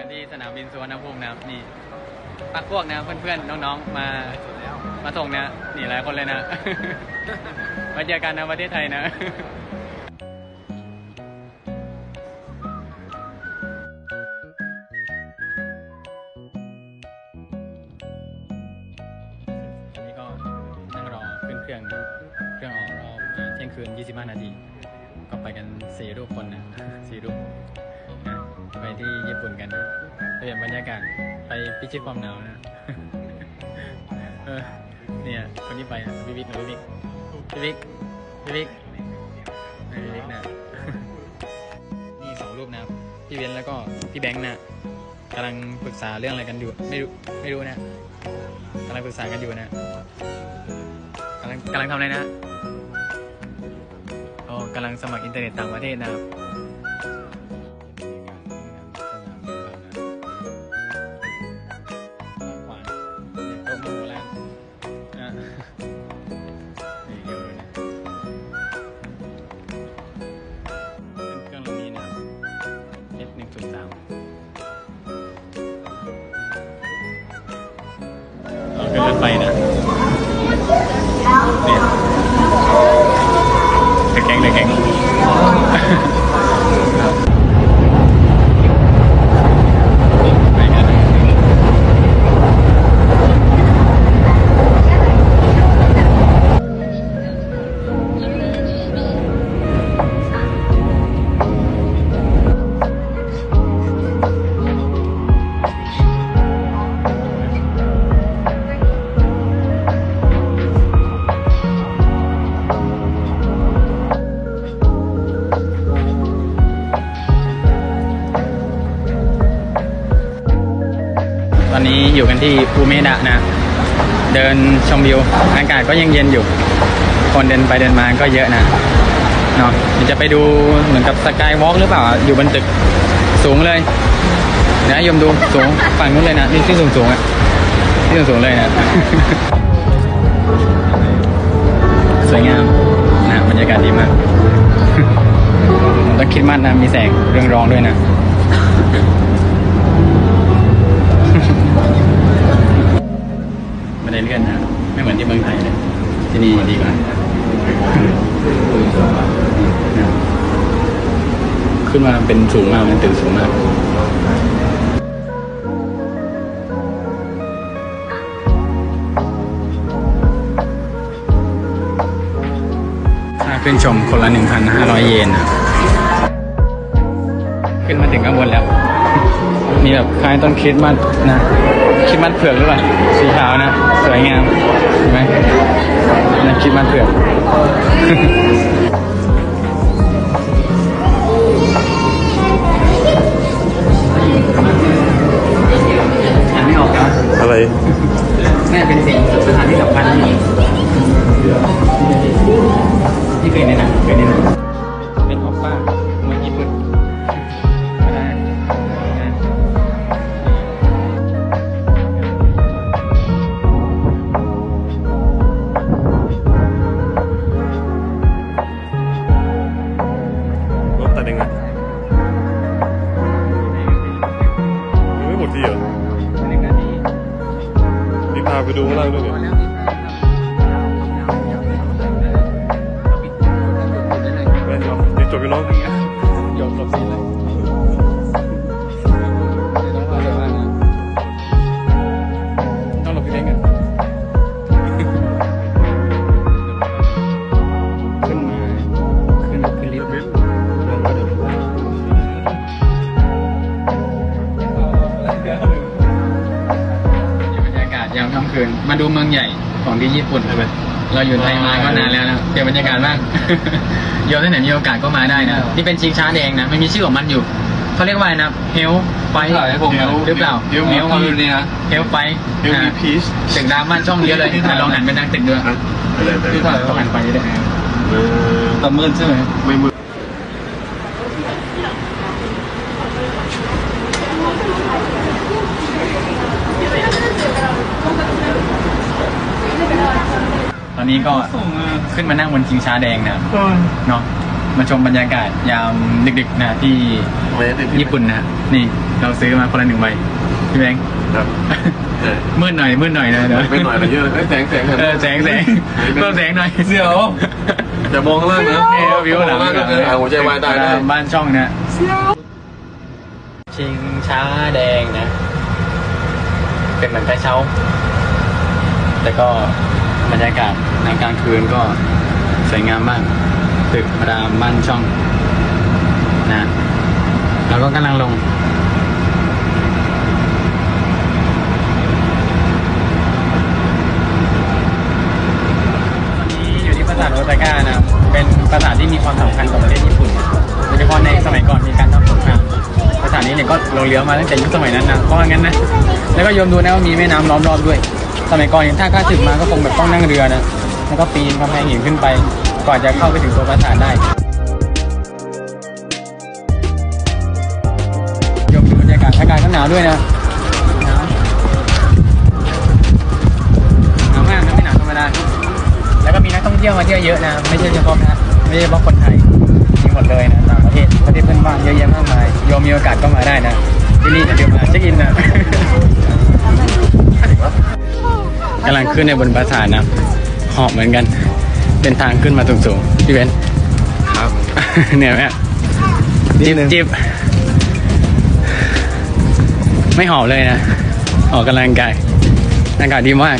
กันที่สนามบินสุวรรณภูมินะครับนี่พักพวกนะเพื่อนๆน้องๆมามาส่งนะนี่หลายคนเลยนะมาเจอกันนะประเทศไทยนะ ชิตความหนาวนะเออเนี่ยคนนี้ไปนะพี่วิกนะพี่วิกพี่วิกพี่วิกพี่วิกนะนี่สองรูปนะครับพี่เบนแล้วก็พี่แบงค์นะกำลังปรึกษาเรื่องอะไรกันอยู่ไม่รู้ไม่รู้นะกำลังปรึกษากันอยู่นะกำลังกำลังทำอะไรนะอ๋อกำลังสมัครอินเทอร์เน็ตต่างประเทศนะครับ อนนี้อยู่กันที่ภูเมดะนะ เดินชมวิว อากาศก็ยังเย็นอยู่ คนเดินไปเดินมาก็เยอะนะเนาะเดี๋ยวจะไปดูเหมือนกับสกายวอล์กหรือเปล่า อยู่บนตึกสูงเลยเดี๋ยยมดูสูงฝั่งนู้นเลยนะ นี่ที่สูงสูงอะที่สูงสูงเลยนะ สวยงามนะบรรยากาศดีมากแล้วคริดมัดนะมีแสงเรืองรองด้วยนะ ไม่ได้เลื่อนนะ ไม่เหมือนที่เมืองไทยเลยที่นี่ดีกว่าขึ้นมาเป็นสูงมากเป็นตึกสูงมากค่าขึ้นชมคนละ 1,500 เยนนะขึ้นมาถึงข้างบนแล้ว มีแบบคล้ายต้นคริสต์มาสนะคริสต์มาสเผือกหรือเปล่าสีขาวนะสวยงามเห็นไหมนะคริสต์มาสเผือกอ่านไม่ออกครับอะไรแม่เป็นสิ่งสถานที่สำคัญที่ที่เคยในหนังเคยในหนัง ดูข้างล่างด้วยเนี่ ของที่ญี่ปุ่นเลยเราอยู่ไทยมาก็นานแล้วนะเปลี่ยนบรรยากาศบ้าง โยมที่ไหนมีโอกาสก็มาได้นะนี่เป็นชิงช้าแดงนะมันมีชื่อของมันอยู่เขาเรียกว่าอะไรนะเฮลไฟหรือเปล่าเดี๋ยวมีเฮลความรุนแรงนะเฮลไฟเดี๋ยวมีพีชตึกดราม่านช่องเยอะเลยแต่ลองหันไปทางตึกด้วยอะไรไปที่ถ่ายลองหันไปได้ตะมืดใช่ไหมไม่มืด อนนี้ก็ขึ้นมานั่งบนชิงช้าแดงนะเนาะมาชมบรรยากาศยามดึกๆนะที่ไม่ได้ติดญี่ปุ่นนะนี่เราซื้อมาคนละหนึ่งใบพี่แบงค์ครับเออมืดหน่อยมืดหน่อยนะเดี๋ยวไม่หน่อยนะเยอะเลยเอ้ยแสงแสงเออแสงแสงเพิ่มแสงหน่อยเสี่ยวอย่ามองข้างล่างนะนี่วิวหลังมองข้างล่างก็คืออ่างหัวใจวายตายได้บ้านช่องนะชิงช้าแดงนะ เป็นเหมือนกระเช้า แต่ก็ บรรยากาศในกลางคืนก็สวยงามมากตึกรามบ้านช่องนะเราก็กำลังลง ตอนนี้อยู่ที่ปราสาทโอซาก้านะเป็นปราสาทที่มีความสำคัญกับประเทศญี่ปุ่นโดยเฉพาะในสมัยก่อนมีการทำสงครามปราสาทนี้เนี่ยก็ลงเรือมาตั้งแต่ยุคสมัยนั้นนะเพราะงั้นนะ แล้วก็โยมดูนะว่ามีแม่น้ำล้อมรอบด้วย สมัยก่อนเนี่ยถ้าข้าศึกมาก็คงแบบต้องนั่งเรือนะแล้วก็ปีนกำแพงหินขึ้นไป ก่อนจะเข้าไปถึงตัวปราสาทได้ยมดูบรรยากาศอากาศก็หนาวด้วยนะหนาวหนาวมากนะไม่หนาวธรรมดาแล้วก็มีนักท่องเที่ยวมาเที่ยวเยอะนะ ไม่ใช่เฉพาะนะไม่ใช่เฉพาะคนไทยมีหมดเลยนะต่างประเทศประเทศเพื่อนบ้านเยอะแยะมากมายโยมมีโอกาสก็มาได้นะที่นี่อย่าลืมมาเช็คอินนะ กำลังขึ้นในบนปราสาทนะหอบเหมือนกัน เป็นทางขึ้นมาสูงๆพี่เบนซ์ครับ เหนื่อยไหมอะจิบจิบไม่หอบเลยนะ ออกกำลังกายอากาศดีมาก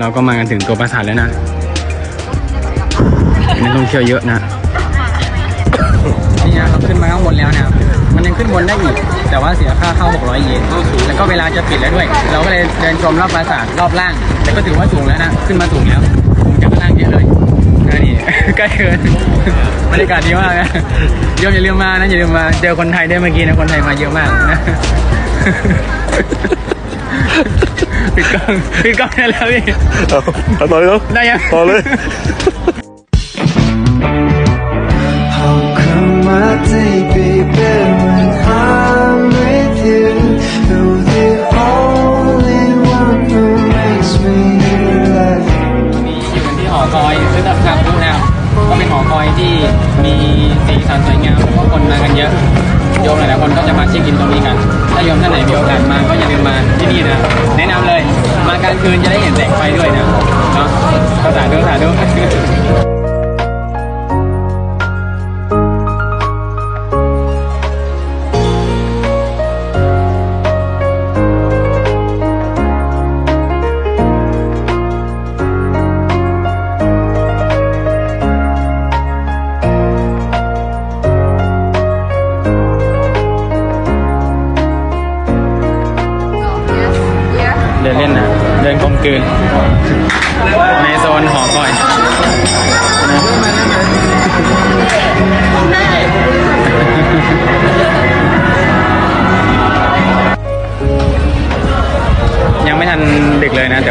เราก็มากันถึงตัวปราสาทแล้วนะนักท่องเที่ยวเยอะนะนี่นะเราขึ้นมาข้างบนแล้วนะมันยังขึ้นบนได้อีก แต่ว่าเสียค่าเข้า 600 เยนแล้วก็เวลาจะปิดแล้วด้วย เราก็เลยเดินชมรอบปราสาทรอบล่าง แต่ก็ถือว่าสูงแล้วนะ ขึ้นมาสูงแล้วสูงจากข้างล่างเยอะเลยนะนี่ ใกล้เกินบรรยากาศดีมากนะโยมอย่าลืมมานะอย่าลืมมาเจอคนไทยได้วยเมื่อกี้นะคนไทยมาเยอะมากนะปิดกล้องปิดกล้องได้แล้วพี่ เอาเอาต่อเลยเนาะได้ยัง ต่อเลย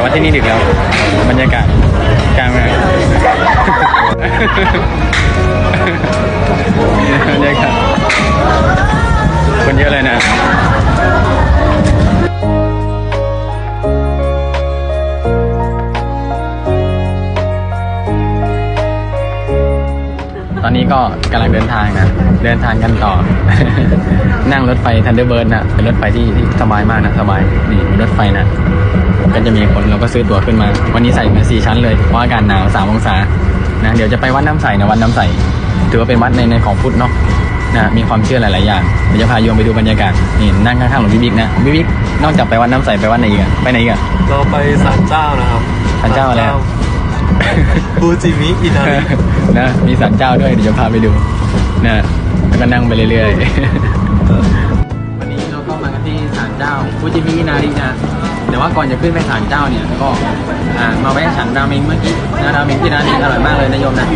ว่าที่นี่ดึกแล้ว บรรยากาศกลางเมืองบรรยากาศคนเยอะเลยนะ อนนี้ก็กำลังเดินทางนะ เดินทางกันต่อ นั่งรถไฟทันเดอร์เบิร์ดนะเป็นรถไฟที่ที่สบายมากนะสบาย นี่มีรถไฟนะก็จะมีคนเราก็ซื้อตั๋วขึ้นมา วันนี้ใส่มาสี่ชั้นเลยเพราะอากาศหนาวสามองศานะเดี๋ยวจะไปวัดน้ำใสนะวัดน้ำใสถือว่าเป็นวัดในในของพุทธเนาะนะมีความเชื่อหลาย ๆ อย่างเดี๋ยวจะพาโยมไปดูบรรยากาศนี่นั่งข้างๆหลวงพี่บิ๊กนะพี่บิ๊กนอกจากไปวัดน้ำใสไปวัดไหนอีกอะไปไหนอีกอะเราไปศาลเจ้านะครับศาลเจ้าอะไรอะ ฟูจิมิอินารินะมีสันเจ้าด้วยเดี๋ยวจะพาไปดูนะแล้วก็นั่งไปเรื่อยๆ วันนี้เราก็มากันที่ศาลเจ้าฟูจิมินารินะ แต่ว่าก่อนจะขึ้นไปศาลเจ้าเนี่ยก็อ่ามาแวะฉันราเมงเมื่อกี้นะราเมงที่ร้านนี้อร่อยมากเลยนะโยมนะ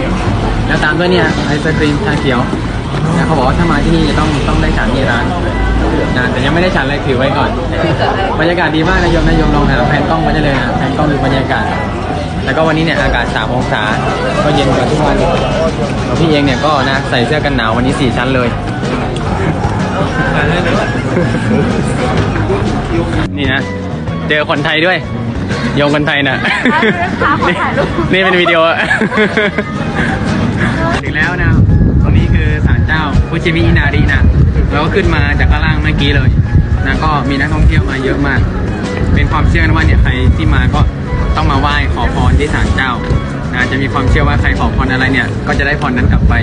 แล้วตามด้วยเนี่ยไอศครีมชาเขียวนะเขาบอกว่าถ้ามาที่นี่จะต้องต้องได้ฉันที่ร้านนะแต่ยังไม่ได้ฉันเลยถือไว้ก่อน บรรยากาศดีมากนะโยมนะโยมลองหาแผนกล้องไว้ได้เลยนะแผนกล้องดูบรรยากาศ แล้วก็วันนี้เนี่ยอากาศ 3 องศา ก็เย็นกว่าทุกวันแล้วพี่เองเนี่ยก็นะใส่เสื้อกันหนาววันนี้ 4 ชั้นเลย นี่นะ เจอคนไทยด้วย โยงคนไทยนะนี่นี่เป็นวิดีโออะถึงแล้วนะ ตรงนี้คือศาลเจ้าฟุจิมิอินารินะ เราก็ขึ้นมาจากข้างล่างเมื่อกี้เลยนะก็มีนักท่องเที่ยวมาเยอะมาก เป็นความเชื่อนะว่าเนี่ยใครที่มาก็ ต้องมาไหว้ขอพรที่ศาลเจ้านะจะมีความเชื่อว่าใครขอพรอะไรเนี่ย ก็จะได้พรนั้นกลับไป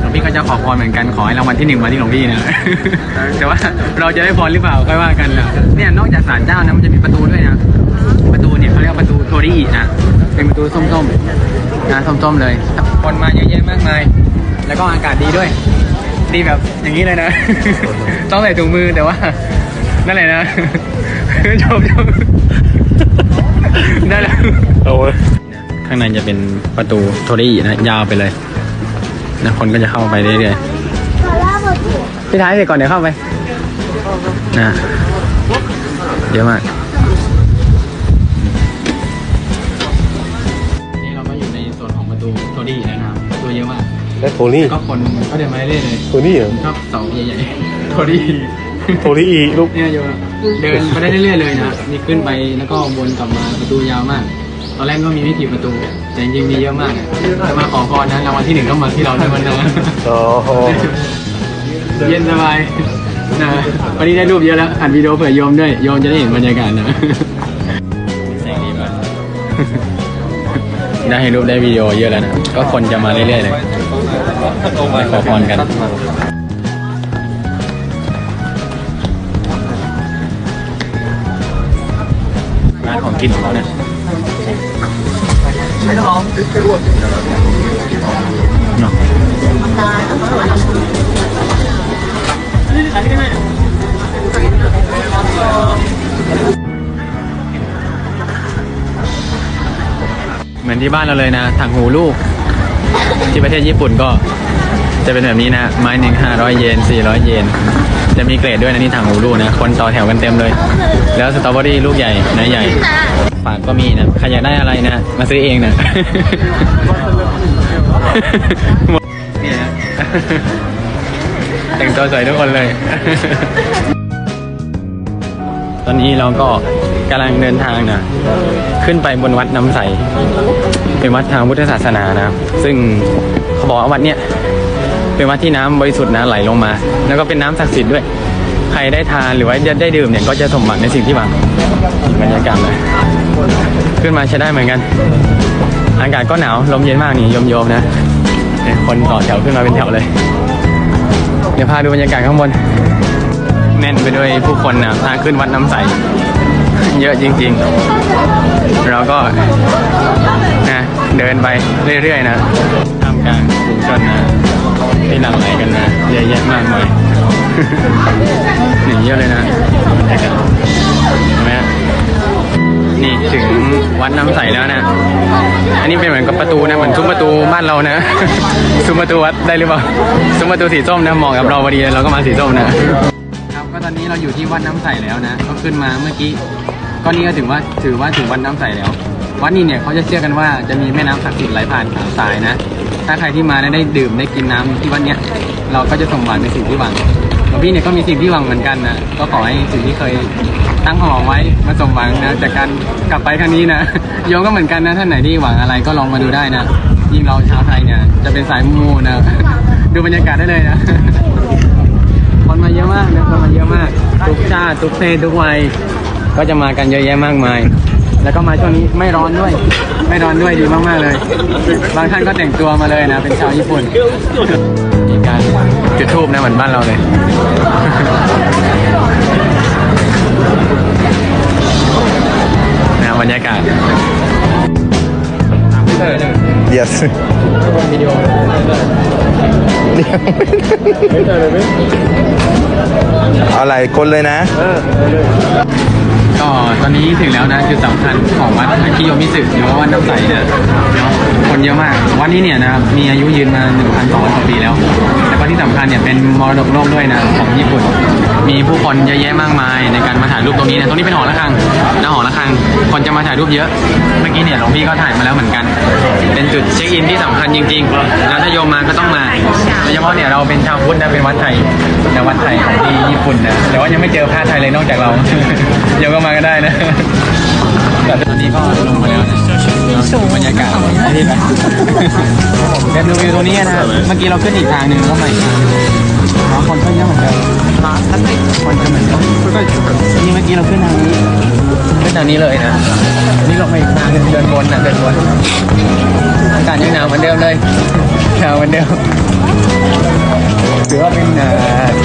หลวงพี่ก็จะขอพรเหมือนกันขอให้รางวัลที่หนึ่งมาที่หลวงพี่นะ แต่ว่าเราจะได้พรหรือเปล่าค่อยว่ากันนะเนี่ยนอกจากศาลเจ้านะมันจะมีประตูด้วยนะ ประตูเนี่ยเขาเรียกว่าประตูโทริอินะเป็นประตูส้มๆนะส้มๆเลยคนมาเยอะแยะมากมาย แล้วก็อากาศดีด้วย ดีแบบอย่างนี้เลยนะ ต้องใส่ถุงมือแต่ว่านั่นแหละนะชมชม ได้แล้วเอาไว้ข้างในจะเป็นประตูโทริอินะ ยาวไปเลยนะคนก็จะเข้าไปเรื่อยๆพี่ท้ายเสร็จก่อนเดี๋ยวเข้าไปนะเยอะมากนี่เราก็อยู่ในส่วนของประตูโทริอินะครับประตูเยอะมากและโทนี่ก็คนก็เดินมาเรื่อยๆเลยโทนี่เหรอชอบเสาใหญ่ๆโทริอิ โทนี่อีลูกเนี่ยโยเดินไปได้เรื่อยๆเลยนะมีขึ้นไปแล้วก็วนกลับมาประตูยาวมาก ตอนแรกก็มีไม่กี่ประตูแต่จริงๆมีเยอะมากอะจะมาขอพรนะรางวัลที่หนึ่งต้องมาที่เราด้วยมันนะอ๋อเย็นสบายนะวันนี้ได้รูปเยอะแล้วอัดวิดีโอเผื่อโยมด้วยโยมจะได้เห็นบรรยากาศนะแสงดีมากได้รูปได้วิดีโอเยอะแล้วนะก็คนจะมาเรื่อยๆเลยไปขอพรกัน กินของเขาเนี่ยเนาะเหมือนที่บ้านเราเลยนะถังหูลูก ที่ประเทศญี่ปุ่นก็จะเป็นแบบนี้นะ ไม้หนึ่งห้าร้อยเยนสี่ร้อยเยน จะมีเกรดด้วยนะนี่ถังหูลูกนะคนต่อแถวกันเต็มเลย แล้วสตรอเบอรี่ลูกใหญ่เนื้อใหญ่ฝากก็มีนะใครอยากได้อะไรนะมาซื้อเองนะเนี่ยนะแต่งตัวสวยทุกคนเลย ตอนนี้เราก็กำลังเดินทางนะขึ้นไปบนวัดน้ำใส เป็นวัดทางพุทธศาสนานะ ซึ่งเขาบอกว่าวัดเนี้ย เป็นวัดที่น้ำบริสุทธิ์นะไหลลงมา แล้วก็เป็นน้ำศักดิ์สิทธิ์ด้วย ใครได้ทานหรือว่าจะได้ดื่มเนี่ยก็จะสมหวังในสิ่งที่หวังบรรยากาศเลยขึ้นมาใช้ได้เหมือนกัน อากาศก็หนาวลมเย็นมากนี่โยมๆนะคนต่อแถวขึ้นมาเป็นแถวเลย เดี๋ยวพาดูบรรยากาศข้างบน แน่นไปด้วยผู้คนนะทาขึ้นวัดน้ำใส เยอะจริงๆ เราก็นะเดินไปเรื่อยๆนะท่ามกลางฝูงชนนะ ที่หลั่งไหลกันนะเยอะแยะมากมายหนีเยอะเลยนะบรรยากาศเห็นไหมฮะนี่ถึงวัดน้ำใสแล้วนะ อันนี้เป็นเหมือนกับประตูนะเหมือนซุ้มประตูบ้านเรานะ ซุ้มประตูวัดได้หรือเปล่า ซุ้มประตูสีส้มนะเหมาะกับเราพอดีเราก็มาสีส้มนะครับก็ตอนนี้เราอยู่ที่วัดน้ำใสแล้วนะ ก็ขึ้นมาเมื่อกี้ก็นี่ก็ถือว่าถือว่าถึงวัดน้ำใสแล้ว วัดนี้เนี่ยเขาจะเชื่อกันว่าจะมีแม่น้ำศักดิ์สิทธิ์ไหลผ่านสามสายนะ ถ้าใครที่มาแล้วได้ดื่มได้กินน้ำที่วัดเนี้ยเราก็จะสมหวังในสิ่งที่หวังหลวงพี่เนี่ยก็มีสิ่งที่หวังเหมือนกันนะก็ขอให้สิ่งที่เคยตั้งความหวังไว้มาสมหวังนะจากการกลับไปครั้งนี้นะโยมก็เหมือนกันนะท่านไหนที่หวังอะไรก็ลองมาดูได้นะยิ่งเราชาวไทยเนี่ยจะเป็นสายมูนะดูบรรยากาศได้เลยนะคนมาเยอะมากนะคนมาเยอะมาก ทุกชาติทุกเพศทุกวัยก็จะมากันเยอะแยะมากมาย แล้วก็มาช่วงนี้ไม่ร้อนด้วย ไม่ร้อนด้วยดีมากๆเลย บางท่านก็แต่งตัวมาเลยนะ เป็นชาวญี่ปุ่นมีการจุดทูบนะเหมือนบ้านเราเลยนะบรรยากาศ yes วิดีโออะไรคนเลยนะ ก็ตอนนี้ถึงแล้วนะจุดสำคัญของวัดคิโยมิสึหรือว่าวัดน้ำใสเนี่ยเนาะ คนเยอะมาก วัดนี้เนี่ยนะครับมีอายุยืนมา 1,200กว่าปีแล้ว แล้วก็ที่สำคัญเนี่ยเป็นมรดกโลกด้วยนะของญี่ปุ่น มีผู้คนเยอะแยะมากมายในการมาถ่ายรูปตรงนี้นะ ตรงนี้เป็นหอระฆังนะหอระฆัง คนจะมาถ่ายรูปเยอะ เมื่อกี้เนี่ยหลวงพี่ก็ถ่ายมาแล้วเหมือนกัน เป็นจุดเช็คอินที่สำคัญจริงๆ แล้วถ้าโยมมาก็ต้องมา โดยเฉพาะเนี่ยเราเป็นชาวพุทธนะเป็นวัดไทยแต่วัดไทยที่ญี่ปุ่นนะ แต่ว่ายังไม่เจอพระไทยเลยนอกจากเรา โยมก็มาก็ได้นะ แต่ตอนนี้ก็ลงมาแล้วนะนาดูบรรยากาศที่ไหนเดินดูวิวตรงนี้นะเมื่อกี้เราขึ้นอีกทางหนึ่งเข้ามาอีกทางหนึ่งอ๋อคนก็เยอะเหมือนเดิมคนก็เหมือนเดิมนี่เมื่อกี้เราขึ้นทางนี้ขึ้นทางนี้เลยนะนี่ลงมาอีกทางหนึ่งเดินวนนะเดินวนอากาศยังหนาวเหมือนเดิมเลยหนาวเหมือนเดิมถือว่าเป็น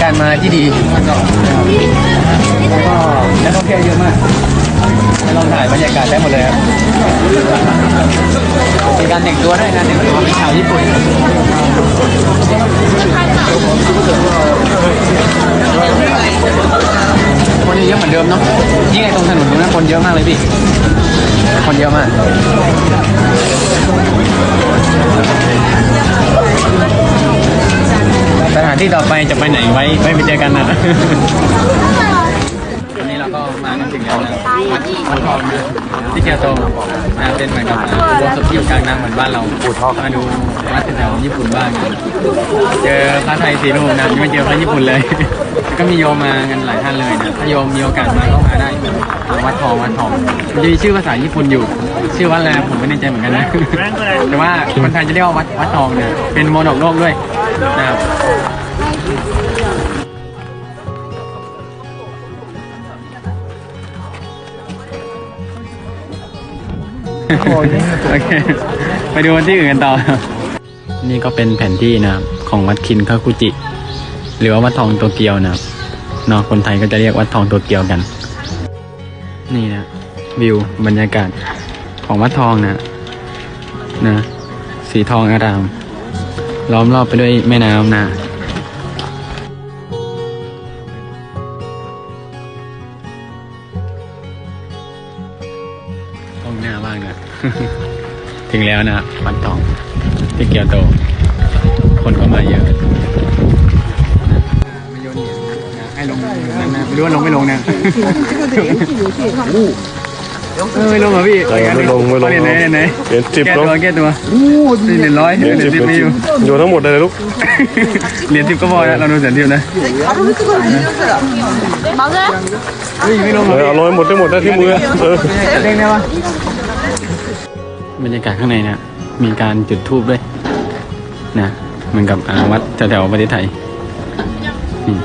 การมาที่ดีแล้วก็นักท่องเที่ยวเยอะมาก ให้ลองถ่ายบรรยากาศได้หมดเลยครับมีการแต่งตัวด้วยนะแต่งตัวเป็นชาวญี่ปุ่นคนเยอะเหมือนเดิมเนาะนี่ไงตรงถนนตรงนั้นคนเยอะมากเลยพี่ คนเยอะมากสถานที่ต่อไปจะไปไหนไว้ไว้ไปเจอกันนะ ทองนะที่เกียวโตนะเป็นเหมือนกับอุโบสถที่อยู่กลางน้ำเหมือนบ้านเรามาดูวัดแถวญี่ปุ่นบ้างเจอพระไทยสีรูปนะยังไม่เจอพระญี่ปุ่นเลย ก็มีโยมมากันหลายท่านเลยนะถ้าโยมมีโอกาสมาก็มาได้วัดทองวัดทองมันจะมีชื่อภาษาญี่ปุ่นอยู่ ชื่อวัดอะไรผมไม่แน่ใจเหมือนกันนะแต่ว่าคนไทยจะเรียกว่าวัดวัดทองเนี่ยเป็นโมรดกโลกด้วยนะครับ โอเค ไปดูที่อื่นกันต่อ นี่ก็เป็นแผนที่นะครับของวัดคินคาคุจิ หรือว่าวัดทองโตเกียวนะครับเนอกคนไทยก็จะเรียกวัดทองโตเกียวกัน นี่นะ วิวบรรยากาศของวัดทองนะนะ สีทองอาราม ล้อมรอบไปด้วยแม่น้ำนะ แล้วนะวันทองที่เกียวโต คนก็มาเยอะให้ลงนะไม่รู้ว่าลงไม่ลงเนี่ยเออไม่ลงเหรอพี่ไม่ลงไม่ลงไหนไหนเหรียญสิบแก้ตัวแก้ตัวนี่เหรียญร้อยเหรียญสิบมีอยู่อยู่ทั้งหมดเลยลูกเหรียญสิบก็พอนะเราดูเหรียญสิบนะเฮ้ยไม่ลงเลยเอาลงหมดได้หมดได้ที่มือเออเด้งได้ปะ บรรยากาศข้างในนะมีการจุดธูปด้วยนะเหมือนกับวัดแถวๆประเทศไทยนี่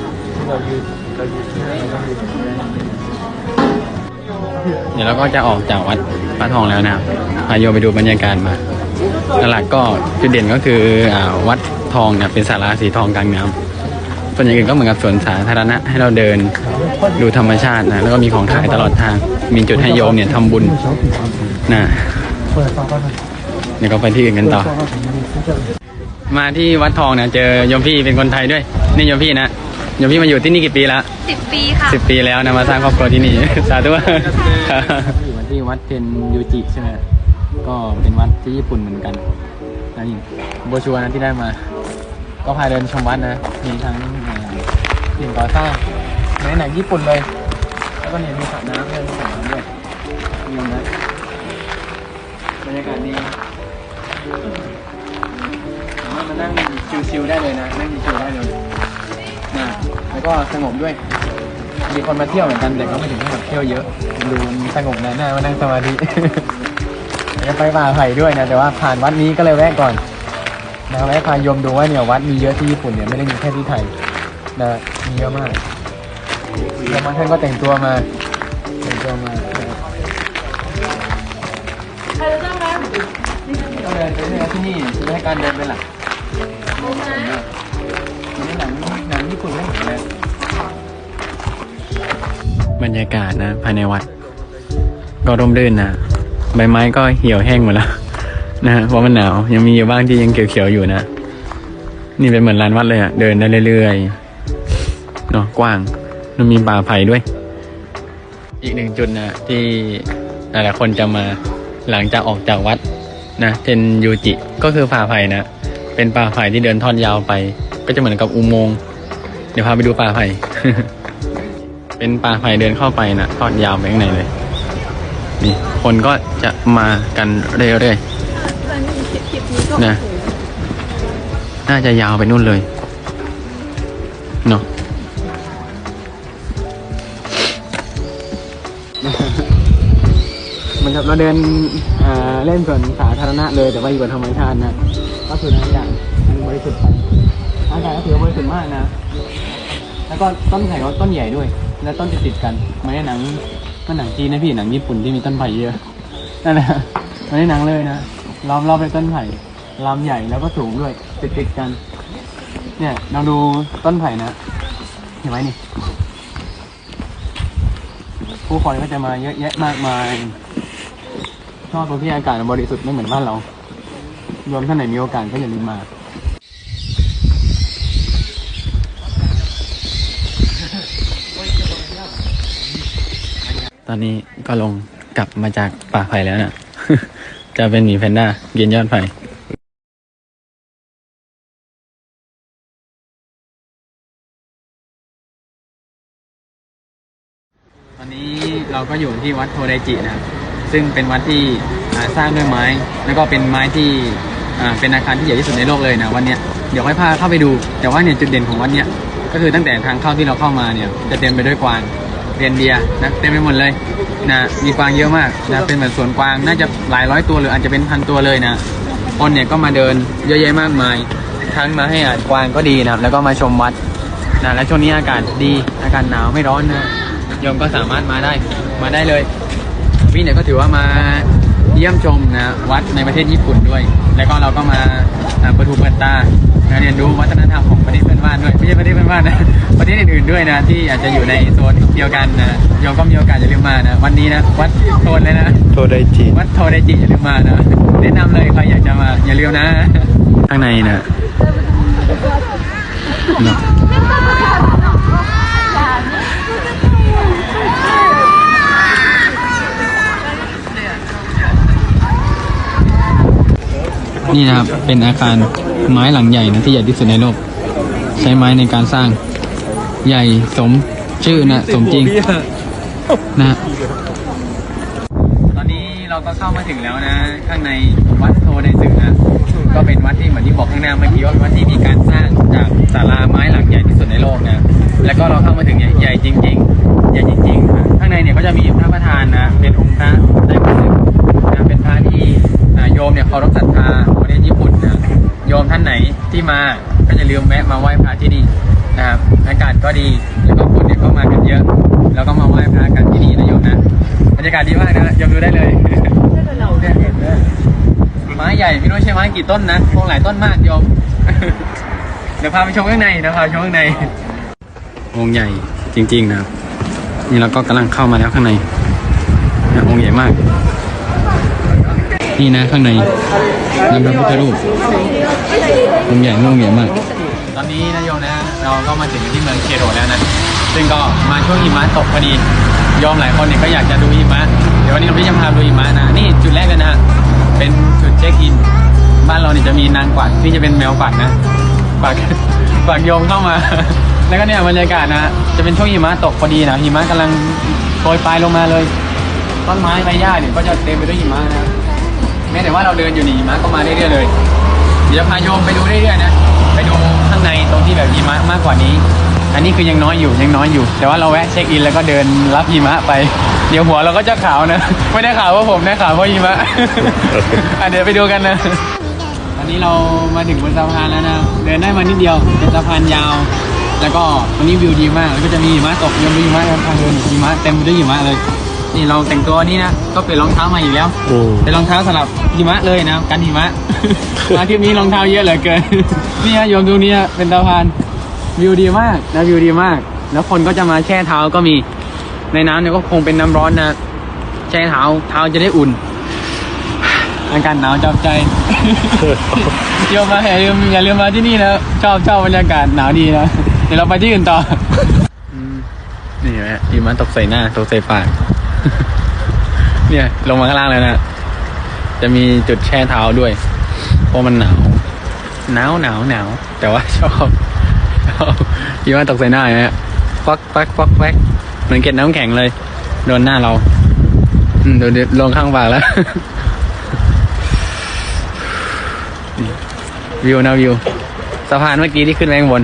เดี๋ยวเราก็จะออกจากวัดพระทองแล้วนะพาโยไปดูบรรยากาศมาหลักก็จุดเด่นก็คืออวัดทองเนี่ยเป็นศาลาสีทองกลางน้ำส่วนอย่างอื่นก็เหมือนกับสวนสาธารณะให้เราเดินดูธรรมชาตินะแล้วก็มีของขายตลอดทาง มีจุดให้โยมเนี่ยทำบุญนะ เดี๋ยวก็ไปที่อื่นกันต่อ มาที่วัดทองเนี่ยเจอโยมพี่เป็นคนไทยด้วย นี่โยมพี่นะโยมพี่มาอยู่ที่นี่กี่ปีแล้วสิบปีค่ะสิบปีแล้วนะมาสร้างครอบครัวที่นี่ สาธุอยู่ที่วัดเทนยูจิใช่ไหมก็เป็นวัดที่ญี่ปุ่นเหมือนกันนะนี่โบชัวนะที่ได้มา ก็พาเดินชมวัดนะ มีทั้งเอ่อสิ่งก่อสร้างในหนังญี่ปุ่นเลย แล้วก็เนี่ยมีสระน้ำด้วยมีสระน้ำ ชิลๆได้เลยนะนั่งชิลๆได้เลยนะแล้วก็สงบด้วย มีคนมาเที่ยวเหมือนกันแต่ก็ไม่ถึงกับเที่ยวเยอะดูสงบนะน่ามานั่งสมาธิแล้วไปป่าไผ่ด้วยนะแต่ว่าผ่านวัดนี้ก็เลยแวะก่อนนะแวะพายมดูว่าเนี่ยวัดมีเยอะที่ญี่ปุ่นเนี่ยไม่ได้มีแค่ที่ไทยนะมีเยอะมากแล้วบางท่านก็แต่งตัวมาแต่งตัวมานะครับต้องไปเรื่อยที่นี่จะให้การเดินเป็นหลัก หนังญี่ปุ่นไม่เห็นเลยบรรยากาศนะภายในวัด ก็ร่มรื่นนะใบไม้ก็เหี่ยวแห้งหมดแล้วนะฮะเพราะมันหนาวยังมีอยู่บ้างที่ยังเขียวๆอยู่นะ นี่เป็นเหมือนลานวัดเลยอะเดินได้เรื่อยๆเนาะกว้างมันมีป่าไผ่ด้วย อีกหนึ่งจุดนะที่หลายๆคนจะมาหลังจากออกจากวัดนะเทนยูจิก็คือป่าไผ่นะ เป็นป่าไผ่ที่เดินทอดยาวไป ก็จะเหมือนกับอุโมงค์เดี๋ยวพาไปดูป่าไผ่เป็นป่าไผ่เดินเข้าไปนะทอดยาวไปข้างในเลย นี่ คนก็จะมากันเรื่อยๆนะน่าจะยาวไปนู่นเลยเนาะบรมือนกับเราเดินอ่า เล่นสวนสาธารณะเลยแต่ว่าอยู่กับธรรมชาตินะก็คือทุกอย่างมันบริสุทธิ์ไปอากาศก็ถือว่าบริสุทธิ์มากนะ แล้วก็ต้นไผ่ก็ต้นใหญ่ด้วย แล้วต้นติดติดกันไม่ได้หนังมันหนังจีนนะพี่หนังญี่ปุ่นที่มีต้นไผ่เยอะนั่นแหละไม่ได้หนังเลยนะล้อมรอบไปต้นไผ่ลำใหญ่แล้วก็สูงด้วยติดติดกัน เนี่ยลองดูต้นไผ่นะเห็นไหมนี่ผู้คนก็จะมาเยอะแยะมากมาย ชอบตรงที่อากาศมันบริสุทธิ์ไม่เหมือนบ้านเรารวมท่านไหนมีโอกาสก็อย่าลืมมา ตอนนี้ก็ลงกลับมาจากป่าไผ่แล้วนะจะเป็นหมีแพนด้ากินยอดไผ่ตอนนี้เราก็อยู่ที่วัดโทไดจินะครับ ซึ่งเป็นวัดที่สร้างด้วยไม้ แล้วก็เป็นไม้ที่เป็นอาคารที่ใหญ่ที่สุดในโลกเลยนะวันนี้เดี๋ยวค่อยพาเข้าไปดู แต่ว่าเนี่ยจุดเด่นของวัดเนี้ยก็คือตั้งแต่ทางเข้าที่เราเข้ามาเนี่ยจะเต็มไปด้วยกวางเรียนเดียนะเต็มไปหมดเลยนะมีกวางเยอะมากนะเป็นเหมือนสวนกวางน่าจะหลายร้อยตัวหรืออาจจะเป็นพันตัวเลยนะคนเนี่ยก็มาเดินเยอะแยะมากมาย ทั้งมาให้อาหารกวางก็ดีนะแล้วก็มาชมวัดนะและช่วงนี้อากาศดีอากาศหนาวไม่ร้อนนะโยมก็สามารถมาได้มาได้เลย พี่เนี่ยก็ถือว่ามาเยี่ยมชมนะวัดในประเทศญี่ปุ่นด้วย แล้วก็เราก็มาอ่าประทูเปิดตานะเรียนรู้วัฒนธรรมของประเทศเพื่อนบ้านด้วยไม่ใช่ประเทศเพื่อนบ้านนะประเทศอื่นๆด้วยนะที่อาจจะอยู่ในโซนเดียวกันนะโยมก็มีโอกาสอย่าลืมมานะวันนี้นะวัดโซนเลยนะโทไดจิวัดโทไดจิอย่าลืมมานะแนะนำเลยใครอยากจะมาอย่าลืมนะ ข้างในนะ นี่นะครับ เป็นอาคารไม้หลังใหญ่นะที่ใหญ่ที่สุดในโลก ใช้ไม้ในการสร้างใหญ่สมชื่อนะสมจริงนะตอนนี้เราก็เข้ามาถึงแล้วนะ ข้างในวัดโทไดซึนะก็เป็นวัดที่เหมือนที่บอกข้างหน้าเมื่อกี้ว่าเป็นวัดที่มีการสร้างจากศาลาไม้หลังใหญ่ที่สุดในโลกนะ แล้วก็เราเข้ามาถึงเนี่ใหญ่จริง ๆ ใหญ่จริง ๆ ข้างในเนี่ยก็จะมีพระประธานนะ เป็นองค์พระไต้หวันนะเป็นพระที่ โยมเนี่ยเคารพศรัทธาประเทศญี่ปุ่นนะโยมท่านไหนที่มาก็จะลืมแวะมาไหว้พระที่นี่นะครับอากาศก็ดีแล้วก็คนเนี่ยก็มากันเยอะ แล้วก็มาไหว้พระกันที่นี่นะโยมนะบรรยากาศดีมากนะโยมดูได้เลยไม้ใหญ่ไม่รู้ใช่ไม้กี่ต้นนะคงหลายต้นมากโยมเดี๋ยวพาไปชมข้างในเดี๋ยวพาไปชมข้างในองค์ใหญ่จริง ๆ นะครับนี่เราก็กำลังเข้ามาแล้วข้างในองค์ใหญ่มาก นี่นะข้างในนำพระพุทธรูปองค์ใหญ่องใหญ่มาก ตอนนี้นะโยนะ เราก็มาถึงที่เมืองเคโรแล้วนะ ซึ่งก็มาช่วงหิมะตกพอดีโยมหลายคนเนี่ยก็อยากจะดูหิมะ เดี๋ยววันนี้เราพี่จะพาดูหิมะนะ นี่จุดแรกเลยนะฮะเป็นจุดเช็คอิน บ้านเราเนี่ยจะมีนางกวักที่จะเป็นแมวกวักนะกวักกวักโยมเข้ามา แล้วก็เนี่ยบรรยากาศนะ จะเป็นช่วงหิมะตกพอดีนะหิมะกำลังโปรยปลายลงมาเลย ต้นไม้ใบหญ้าเนี่ยก็จะเต็มไปด้วยหิมะนะ แม้แต่ว่าเราเดินอยู่นี่หิมะก็มาเรื่อยๆเลย เดี๋ยวพาโยมไปดูเรื่อยๆนะ ไปดูข้างในตรงที่แบบหิมะมากกว่านี้ อันนี้คือยังน้อยอยู่ยังน้อยอยู่ แต่ว่าเราแวะเช็คอินแล้วก็เดินรับหิมะไป เดี๋ยวหัวเราก็จะขาวนะ ไม่ได้ขาวเพราะผมนะขาวเพราะหิมะ อะเดี๋ยวไปดูกันนะ ตอนนี้เรามาถึงบนสะพานแล้วนะ เดินได้มานิดเดียว เป็นสะพานยาว แล้วก็ตรงนี้วิวดีมาก แล้วก็จะมีหิมะตกยังมีหิมะทางเดินหิมะเต็มไปด้วยหิมะเลย นี่เราแต่งตัวนี่นะก็เปลี่ยนรองเท้ามาอีกแล้วโอ้เป็นรองเท้าสำหรับหิมะเลยนะกันหิมะ มาทริปนี้รองเท้าเยอะเหลือเกิน นี่ฮะโยมดูเนี่ยเป็นสะพานวิวดีมากนะวิวดีมาก แล้วคนก็จะมาแช่เท้าก็มีในน้ำเนี่ยก็คงเป็นน้ำร้อนนะแช่เท้าเท้าจะได้อุ่น อากาศหนาวจับใจ โยมมาอย่าลืมอย่าลืมมาที่นี่นะชอบชอบบรรยากาศหนาวดีนะเดี๋ยวเราไปที่อื่นต่อ นี่แหละหิมะตกใส่หน้าตกใส่ปาก เนี่ย ลงมาข้างล่างแล้วนะ จะมีจุดแช่เท้าด้วย เพราะมันหนาว หนาวหนาวหนาว แต่ว่าชอบชอบคิว่าตกใส่หน้าอย่างเงี้ยฟักฟักฟักฟักเหมือนเก็ดน้ำแข็งเลย โดนหน้าเรา อืมเดี๋ยวเดี๋ยวลงข้างปากแล้ววิวนะวิวสะพานเมื่อกี้ที่ขึ้นไปข้างบน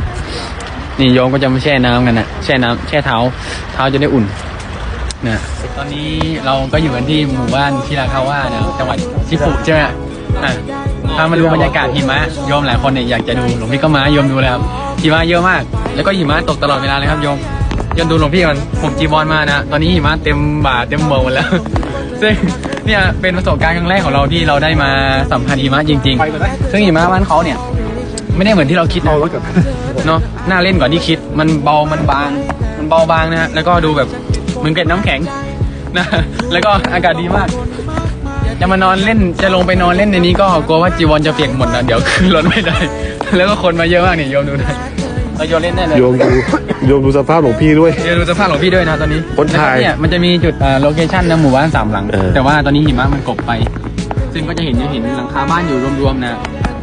นี่โยมก็จะมาแช่น้ำกันนะแช่น้ำแช่เท้า เท้าจะได้อุ่น นะตอนนี้เราก็อยู่กันที่หมู่บ้านที่ราคาว่านะจังหวัดชิฟุใช่ไหมอะพามาดูบรรยากาศหิมะโยมหลายคนเนี่ยอยากจะดูหลวงพี่ก็มาโยมดูเลยครับหิมะเยอะมาก แล้วก็หิมะตกตลอดเวลาเลยครับโยมโยมดูหลวงพี่มันผมจีบอลมานะตอนนี้หิมะเต็มบ่าเต็มเมืองหมดแล้วซึ่งเนี่ยเป็นประสบการณ์ครั้งแรกของเราที่เราได้มาสัมผัสหิมะจริง ๆ ซึ่งหิมะบ้านเขาเนี่ยไม่ได้เหมือนที่เราคิดนะเนาะน่าเล่นกว่าที่คิดมันเบามันบางมันเบาบางนะฮะแล้วก็ดูแบบเห มือนเกล็ดน้ำแข็งนะ แล้วก็อากาศดีมาก จะมานอนเล่น จะลงไปนอนเล่นในนี้ก็กลัวว่าจีวรจะเปียกหมดนะ เดี๋ยวขึ้นรถไม่ได้ แล้วก็คนมาเยอะมากเนี่ยโยมดูนะเราโยนเล่นได้เลย โยมดูโยมดูสภาพหลวงพี่ด้วยเดี๋ยวดูสภาพของพี่ด้วยนะตอนนี้คนถ่ายแล้วก็เนี่ยมันจะมีจุดโลเคชั่นนะหมู่บ้านสามหลังเออแต่ว่าตอนนี้หิมะมันกบไป ซึ่งก็จะเห็นจะเห็นหลังคาบ้านอยู่รวมๆนะ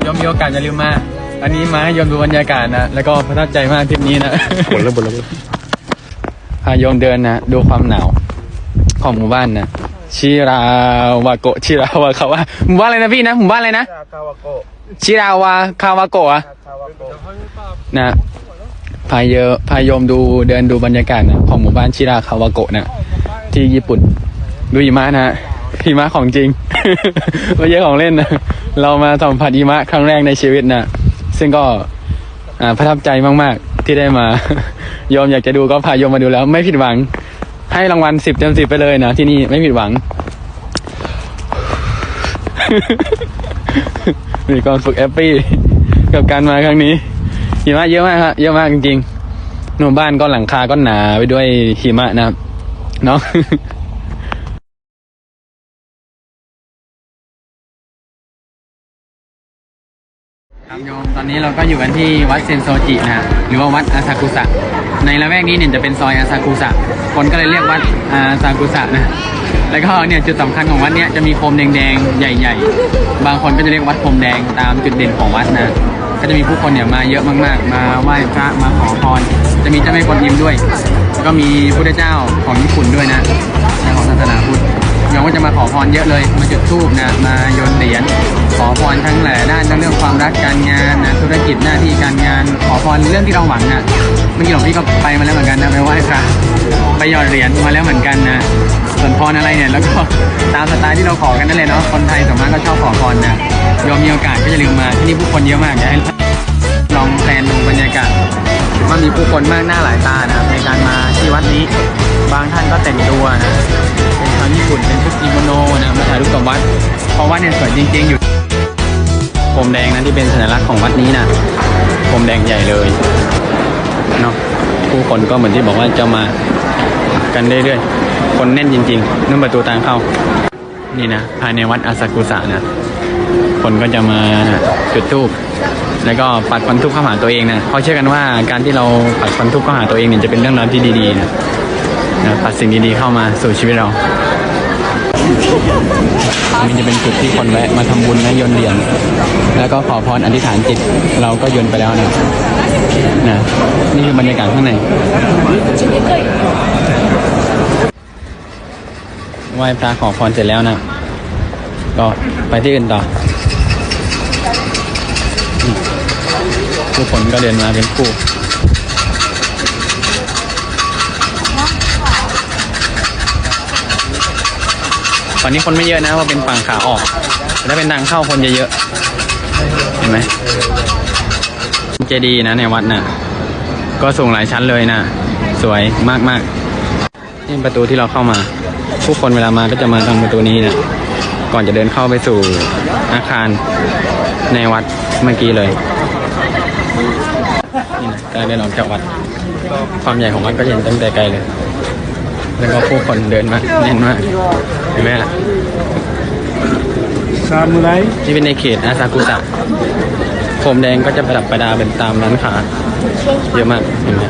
ยอมมีโอกาสอย่าลืมมาอันนี้มาให้ยอมดูบรรยากาศนะ แล้วก็ประทับใจมากทริปนี้นะหมดแล้วหมดแล้ว พาโยมเดินนะดูความหนาวของหมู่บ้านนะชิราวาโกะชิราวาคาวะหมู่บ้านอะไรนะพี่นะหมู่บ้านอะไรนะชิราวาคาวาโกะอะนะพาเยอะพาโยมดูเดินดูบรรยากาศนะของหมู่บ้านชิราคาวาโกะนะที่ญี่ปุ่นดูหิมะนะหิมะของจริงไม่ใช่ของเล่นนะเรามาสัมผัสหิมะครั้งแรกในชีวิตนะซึ่งก็อ่าประทับใจมากๆ ที่ได้มาโยมอยากจะดูก็พาโยมมาดูแล้ว ไม่ผิดหวัง ให้รางวัลสิบเต็มสิบไปเลยนะที่นี่ไม่ผิดหวัง มีความฝึกแอปปี้กับการมาครั้งนี้หิมะเยอะมากครับเยอะมากจริงๆหนุ่มบ้านก็หลังคาก็หนาไปด้วยหิมะนะครับเนาะ อนนี้เราก็อยู่กันที่วัดเซนโซจินะฮะหรือว่าวัดอาซากุสะในละแวกนี้เนี่ยจะเป็นซอยอาซากุสะคนก็เลยเรียกวัดอาซากุสะนะแล้วก็เนี่ยจุดสำคัญของวัดเนี้ยจะมีโคมแดงๆใหญ่ ๆ บางคนก็จะเรียกวัดโคมแดงตามจุดเด่นของวัดนะก็จะมีผู้คนเนี่ยมาเยอะมากๆ มาไหว้พระมาขอพร จะมีเจ้าแม่กวนอิมด้วย ก็มีพุทธเจ้าของญี่ปุ่นด้วยนะของศาสนาพุทธโยมก็จะมาขอพรเยอะเลย มาจุดธูปนะมาโยนเหรียญ อพรทั้งหลายด้านทั้งเรื่องความรักการงานนะธุรกิจหน้าที่การงาน ขอพรเรื่องที่เราหวังนะเมื่อกี้หลวงพี่ก็ไปมาแล้วเหมือนกันนะไปไหว้พระไปหยอดเหรียญมาแล้วเหมือนกันนะส่วนพรอะไรเนี่ยแล้วก็ตามสไตล์ที่เราขอกันนั่นเลยเนาะคนไทยส่วนมากก็ชอบขอพรนะโยมมีโอกาสก็อย่าลืมมาที่นี่ผู้คนเยอะมากอยากให้ลองแพลนดูบรรยากาศว่ามีผู้คนมากหน้าหลายตานะครับในการมาที่วัดนี้บางท่านก็แต่งตัวนะเป็นชาวญี่ปุ่นเป็นชุดกิโมโนนะมาถ่ายรูปกับวัดเพราะวัดเนี่ยสวยจริงๆอยู่ โคมแดงนะที่เป็นสัญลักษณ์ของวัดนี้นะโคมแดงใหญ่เลยเนาะผู้คนก็เหมือนที่บอกว่าจะมากันเรื่อยๆ คนแน่นจริงๆนั่นประตูทางเข้า นี่นะ ภายในวัดอาซากุสะนะ คนก็จะมาจุดธูปแล้วก็ปัดควันทุกข์เข้าหาตัวเองนะเขาเชื่อกันว่าการที่เราปัดควันทุกข์เข้าหาตัวเองเนี่ยจะเป็นเรื่องราวที่ดีๆนะนะปัดสิ่งดีๆเข้ามาสู่ชีวิตเรา อันจะเป็นจุดที่คนแวะมาทำบุญนะโยนเหรียญแล้วก็ขอพรอธิษฐานจิต เราก็โยนไปแล้วนะนะนี่คือบรรยากาศข้างในไหว้พระขอพรเสร็จแล้วนะก็ไปที่อื่นต่ออืมผู้คนก็เดินมาเป็นคู่ ตอนนี้คนไม่เยอะนะเพราะเป็นฝั่งขาออกแต่ถ้าเป็นทางเข้าคนจะเยอะเห็นไหมเจดีย์นะในวัดน่ะ ก็สูงหลายชั้นเลยนะสวยมากมากๆนี่ประตูที่เราเข้ามา ผู้คนเวลามาก็จะมาทางประตูนี้นะก่อนจะเดินเข้าไปสู่อาคารในวัดเมื่อกี้เลยนี่นะการเดินออกจากวัด ความใหญ่ของวัดก็เห็นตั้งแต่ไกลเลย แล้วก็ผู้คนเดินมาแน่นมาก เห็นไหมล่ะซามูไรที่เป็นในเขตอาซากุสะโคมแดงก็จะประดับประดาเป็นตามร้านค้าเยอะมากเห็นไหม